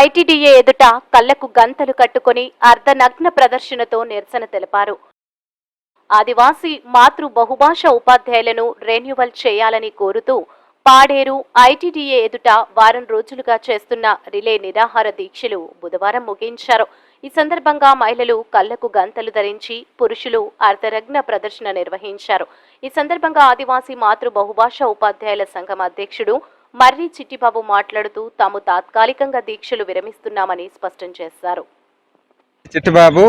ITDA ఎదుట కళ్ళకు గంతలు కట్టుకుని అర్ధనగ్న ప్రదర్శనతో నిరసన తెలిపారు. ఆదివాసీ మాతృ బహుభాష ఉపాధ్యాయులను రెన్యువల్ చేయాలని కోరుతూ పాడేరు ఐటీడీఏ ఎదుట వారం రోజులుగా చేస్తున్న రిలే నిరాహార దీక్షలు బుధవారం ముగించారు. ఈ సందర్భంగా మహిళలు కళ్ళకు గంతలు ధరించి పురుషులు అర్ధరగ్న ప్రదర్శన నిర్వహించారు. ఈ సందర్భంగా ఆదివాసీ మాతృ బహుభాష ఉపాధ్యాయుల సంఘం అధ్యక్షుడు మర్రి చిట్టిబాబు మాట్లాడుతూ తాము తాత్కాలికంగా దీక్షలు విరమిస్తున్నామని స్పష్టం చేశారు. చిట్టిబాబు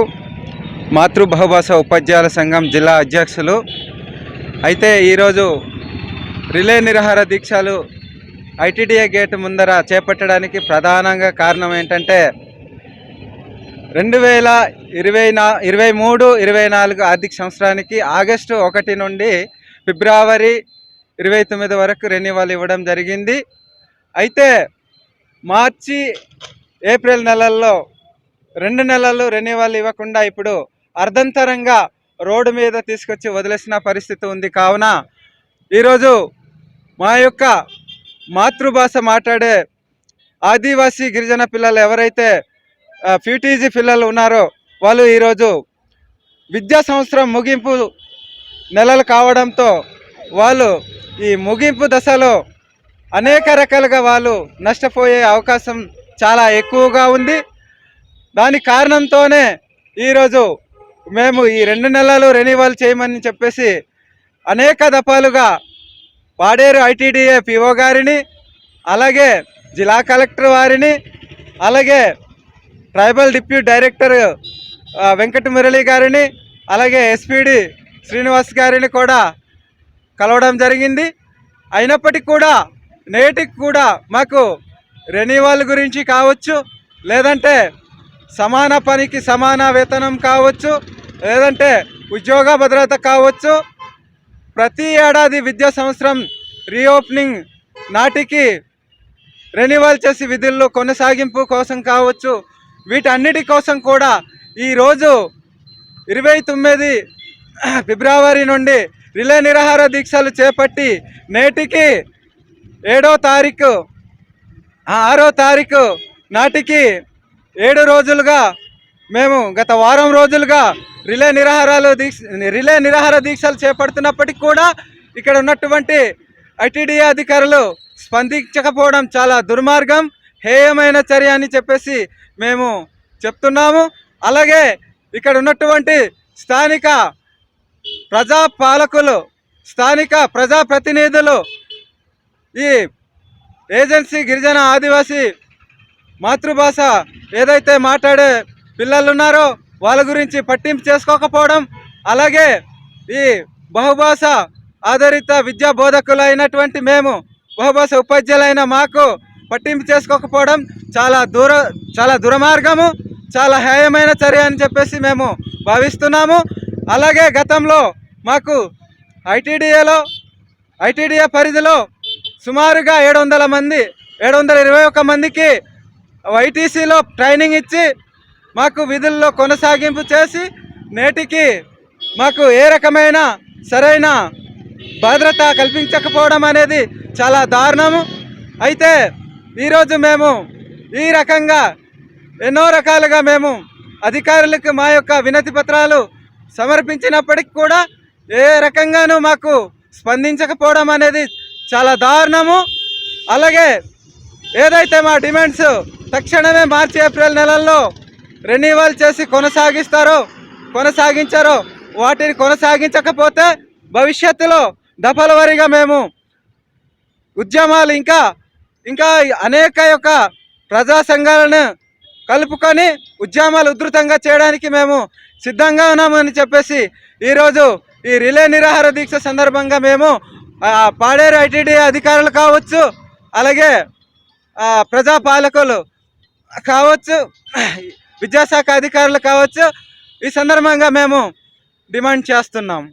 మాతృబహుభాష ఉపాధ్యాయుల సంఘం జిల్లా అధ్యక్షులు. అయితే ఈరోజు రిలే నిరాహార దీక్షలు ఐటీడీఏ గేట్ ముందర చేపట్టడానికి ప్రధానంగా కారణం ఏంటంటే రెండు వేల ఇరవై నా ఇరవై మూడు ఇరవై నాలుగు ఆర్థిక సంవత్సరానికి ఆగస్టు ఒకటి నుండి ఫిబ్రవరి ఇరవై తొమ్మిది వరకు రెన్యువల్ ఇవ్వడం జరిగింది. అయితే మార్చి ఏప్రిల్ నెలల్లో రెండు నెలలు రెన్యువల్ ఇవ్వకుండా ఇప్పుడు అర్ధంతరంగా రోడ్డు మీద తీసుకొచ్చి వదిలేసిన పరిస్థితి ఉంది. కావున ఈరోజు మా యొక్క మాతృభాష మాట్లాడే ఆదివాసీ గిరిజన పిల్లలు ఎవరైతే పీటీజీ పిల్లలు ఉన్నారో వాళ్ళు ఈరోజు విద్యా సంవత్సరం ముగింపు నెలలు కావడంతో వాళ్ళు ఈ ముగింపు దశలో అనేక రకాలుగా వాళ్ళు నష్టపోయే అవకాశం చాలా ఎక్కువగా ఉంది. దాని కారణంతోనే ఈరోజు మేము ఈ రెండు నెలలు రెన్యువల్ చేయమని చెప్పేసి అనేక దఫాలుగా పాడేరు ఐటీడీఏ పిఓ గారిని అలాగే జిల్లా కలెక్టర్ వారిని అలాగే tribal deputy director Venkata Murali గారిని అలాగే ఎస్పీడి శ్రీనివాస్ గారిని కూడా కలవడం జరిగింది. అయినప్పటికీ కూడా నేటికి కూడా మాకు రెన్యువల్ గురించి కావచ్చు లేదంటే సమాన పనికి సమాన వేతనం కావచ్చు లేదంటే ఉద్యోగ భద్రత కావచ్చు ప్రతి ఏడాది విద్యా సంవత్సరం రీఓపెనింగ్ నాటికి రెన్యువల్ చేసి విధుల్లో కొనసాగింపు కోసం కావచ్చు వీటన్నిటి కోసం కూడా ఈరోజు ఇరవై తొమ్మిది ఫిబ్రవరి నుండి రిలే నిరాహార దీక్షలు చేపట్టి నేటికి ఏడో తారీఖు ఆరో తారీఖు నాటికి ఏడు రోజులుగా మేము గత వారం రోజులుగా రిలే నిరాహారాలు దీక్ష రిలే నిరాహార దీక్షలు చేపడుతున్నప్పటికీ కూడా ఇక్కడ ఉన్నటువంటి ఐటీడీఏ అధికారులు స్పందించకపోవడం చాలా దుర్మార్గం హేయమైన చర్య అని చెప్పేసి మేము చెప్తున్నాము. అలాగే ఇక్కడ ఉన్నటువంటి స్థానిక ప్రజా పాలకులు స్థానిక ప్రజాప్రతినిధులు ఈ ఏజెన్సీ గిరిజన ఆదివాసీ మాతృభాష ఏదైతే మాట్లాడే పిల్లలు ఉన్నారో వాళ్ళ గురించి పట్టింపు చేసుకోకపోవడం అలాగే ఈ బహుభాష ఆధారిత విద్యా బోధకులు అయినటువంటి మేము బహుభాష ఉపాధ్యాయులైన మాకు పట్టింపు చేసుకోకపోవడం చాలా దూర చాలా దురమార్గము చాలా హేయమైన చర్య అని చెప్పేసి మేము భావిస్తున్నాము. అలాగే గతంలో మాకు ఐటీడీఏలో ఐటీడీఏ పరిధిలో సుమారుగా ఏడు వందల మంది ఏడు వందల ఇరవై ఒక్క మందికి ఐటీసీలో ట్రైనింగ్ ఇచ్చి మాకు విధుల్లో కొనసాగింపు చేసి నేటికి మాకు ఏ రకమైన సరైన భద్రత కల్పించకపోవడం అనేది చాలా దారుణము. అయితే ఈరోజు మేము ఈ రకంగా ఎన్నో రకాలుగా మేము అధికారులకు మా యొక్క వినతి పత్రాలు సమర్పించినప్పటికి కూడా ఏ రకంగానూ మాకు స్పందించకపోవడం అనేది చాలా దారుణము. అలాగే ఏదైతే మా డిమాండ్స్ తక్షణమే మార్చి ఏప్రిల్ నెలల్లో రెన్యువల్ చేసి కొనసాగిస్తారో కొనసాగించారో వాటిని కొనసాగించకపోతే భవిష్యత్తులో దఫల వారీగా మేము ఉద్యమాలు ఇంకా ఇంకా అనేక యొక్క ప్రజా సంఘాలను కలుపుకొని ఉద్యమాలు ఉధృతంగా చేయడానికి మేము సిద్ధంగా ఉన్నామని చెప్పేసి ఈరోజు ఈ రిలే నిరాహార దీక్ష సందర్భంగా మేము పాడేరు ఐటీడీ అధికారులు కావచ్చు అలాగే ప్రజాపాలకులు కావచ్చు విద్యాశాఖ అధికారులు కావచ్చు ఈ సందర్భంగా మేము డిమాండ్ చేస్తున్నాం.